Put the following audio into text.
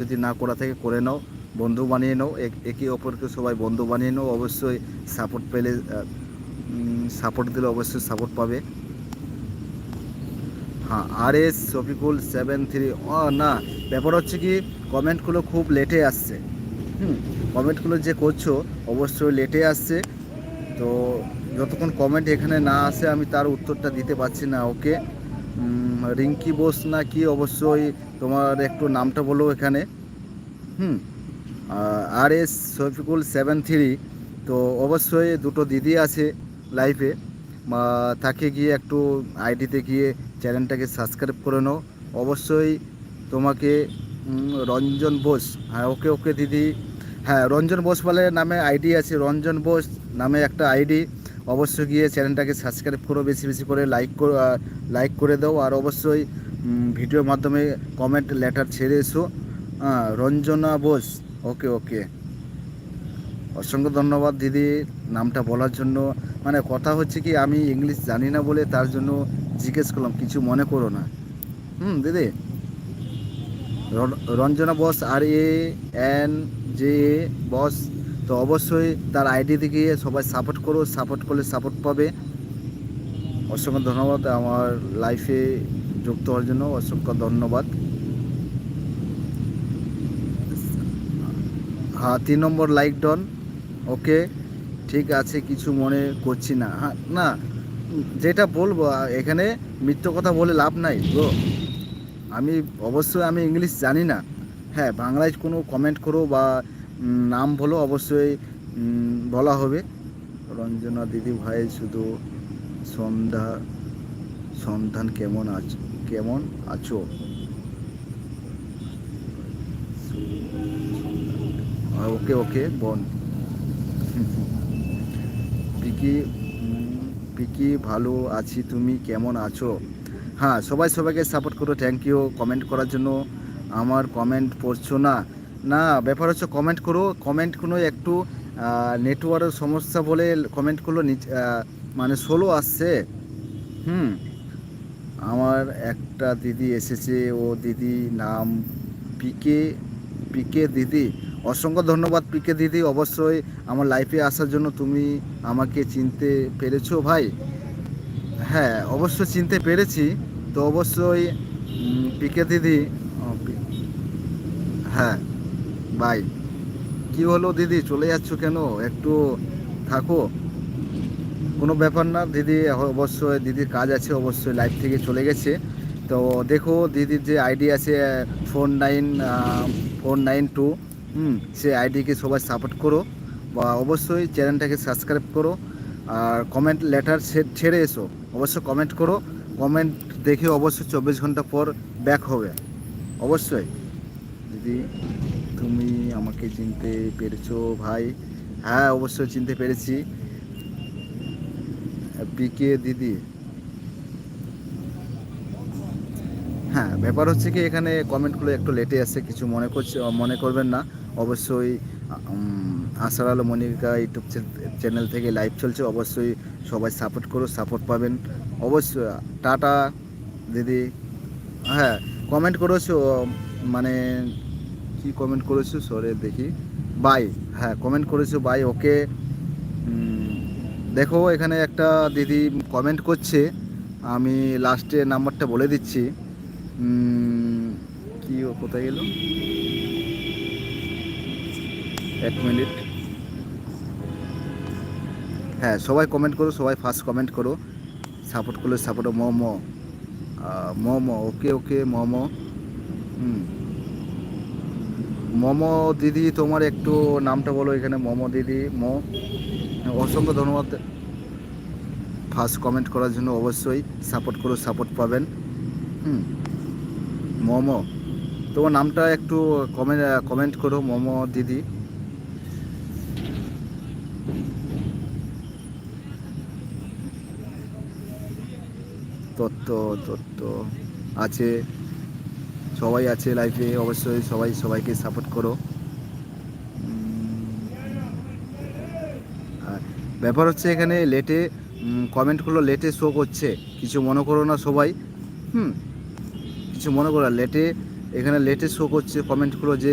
যদি না করা থেকে করে নাও, বন্ধু বানিয়ে নাও এক- অপরকে সবাই বন্ধু বানিয়ে নাও, অবশ্যই সাপোর্ট পেলে সাপোর্ট দিলে অবশ্যই সাপোর্ট পাবে। হ্যাঁ R S Shafikul seven three ও না, ব্যাপার হচ্ছে কি কমেন্টগুলো খুব লেটে আসছে। হুম কমেন্টগুলো যে করছ, অবশ্যই লেটে আসছে। তো, যতক্ষণ কমেন্ট এখানে না আসে, আমি তার উত্তরটা দিতে পারছি না ওকে রিঙ্কি বোস না কি অবশ্যই তোমার একটু নামটা বলো এখানে। হুম R S Shafikul seven three তো অবশ্যই দুটো দিদি আছে লাইফে তাকে গিয়ে একটু আইডিতে গিয়ে চ্যানেলটাকে সাবস্ক্রাইব করে নাও। অবশ্যই তোমাকে রঞ্জন বোস হ্যাঁ ওকে ওকে দিদি হ্যাঁ রঞ্জন বোস বলে নামে আইডি আছে। রঞ্জন বোস নামে একটা আইডি অবশ্যই গিয়ে চ্যানেলটাকে সাবস্ক্রাইব করো, বেশি বেশি করে লাইক লাইক করে দাও, আর অবশ্যই ভিডিওর মাধ্যমে কমেন্ট লেটার ছেড়ে এসো। রঞ্জনা বোস। ওকে ওকে অসংখ্য ধন্যবাদ দিদি নামটা বলার জন্য। মানে কথা হচ্ছে কি, আমি ইংলিশ জানি না বলে তার জন্য জিজ্ঞেস করলাম, কিছু মনে করো না। হুম, দিদি? Ranjana boss R A N J boss তো অবশ্যই তার আইডিতে গিয়ে সবাই সাপোর্ট করো সাপোর্ট করলে সাপোর্ট পাবে। অসংখ্য ধন্যবাদ আমার লাইফে যুক্ত হওয়ার জন্য, অসংখ্য ধন্যবাদ। হ্যাঁ তিন নম্বর লাইক ডন ওকে ঠিক আছে, কিছু মনে করছি না। হ্যাঁ না, যেটা বলব, এখানে মিথ্য কথা বলে লাভ নাই গো। আমি, অবশ্যই আমি ইংলিশ জানি না। হ্যাঁ বাংলায় কোনো কমেন্ট করো বা নাম বলো অবশ্যই বলা হবে। রঞ্জনা দিদি ভাই শুধু সন্ধ্যা, সন্ধান কেমন আছো কেমন আছো? ওকে ওকে, বোন। পিকি পিকি, ভালো আছি, তুমি কেমন আছো? হ্যাঁ সবাই সবাইকে সাপোর্ট করো থ্যাংক ইউ কমেন্ট করার জন্য আমার কমেন্ট পড়ছো না। না, ব্যাপার হচ্ছে কমেন্ট করো কমেন্ট কোনো একটু নেটওয়ার্কের সমস্যা বলে কমেন্টগুলো নিচ মানে সোলো আসছে। হুম, আমার একটা দিদি এসেছে, ও দিদি নাম পিকে পিকে দিদি। অসংখ্য ধন্যবাদ পিকে দিদি, অবশ্যই আমার লাইফে আসার জন্য তুমি আমাকে চিনতে পেরেছ ভাই। হ্যাঁ অবশ্যই চিনতে পেরেছি, তো অবশ্যই পিকে দিদি হ্যাঁ। বাই কি হলো দিদি? চলে যাচ্ছ কেন? একটু থাকো। কোনো ব্যাপার না, দিদি অবশ্যই, দিদির কাজ আছে, অবশ্যই লাইফ থেকে চলে গেছে। তো দেখো, দিদির যে আইডি আছে four nine four nine two হুম, সে আইডিকে সবাই সাপোর্ট করো। বা অবশ্যই চ্যানেলটাকে সাবস্ক্রাইব করো। আর কমেন্ট লেটার ছেড়ে এসো। অবশ্যই কমেন্ট করো। কমেন্ট দেখে অবশ্যই চব্বিশ ঘণ্টা পর ব্যাক হবে। অবশ্যই। দিদি। তুমি আমাকে চিনতে পেরেছ ভাই। হ্যাঁ অবশ্যই চিনতে পেরেছি। পিকে দিদি। হ্যাঁ ব্যাপার হচ্ছে কি, এখানে কমেন্টগুলো একটু লেটে আসছে কিছু মনে করছে, মনে করবেন না। অবশ্যই আসার আলো মনিকা ইউটিউব চ্যানেল থেকে লাইভ চলছে, অবশ্যই সবাই সাপোর্ট করো, সাপোর্ট পাবেন। অবশ্যই, টাটা, দিদি। হ্যাঁ কমেন্ট করেছ মানে কি কমেন্ট করেছ? সরে দেখি। বাই হ্যাঁ কমেন্ট করেছ বাই ওকে দেখো, এখানে একটা দিদি কমেন্ট করছে। আমি লাস্টে নাম্বারটা বলে দিচ্ছি। কি ও কোথায় গেল? এক মিনিট হ্যাঁ সবাই কমেন্ট করো, সবাই ফার্স্ট কমেন্ট করো। সাপোর্ট করলে support Momo Momo okay okay Momo Momo দিদি, তোমার একটু নামটা বলো এখানে, মোমো দিদি, মো। অসংখ্য ধন্যবাদ। ফার্স্ট কমেন্ট করার জন্য অবশ্যই সাপোর্ট করো সাপোর্ট পাবেন। হুম। মোমো, তোমার নামটা একটু কমেন্ট কমেন্ট করো, মোমো দিদি। তত্ত্ব তত্ত্ব আছে। সবাই আছে লাইফে অবশ্যই সবাই সবাইকে সাপোর্ট করো। আর ব্যাপার হচ্ছে এখানে লেটে কমেন্টগুলো লেটে শো করছে। কিছু মনে করো না সবাই। হুম, কিছু মনে করো লেটে এখানে লেটে শো করছে কমেন্টগুলো যে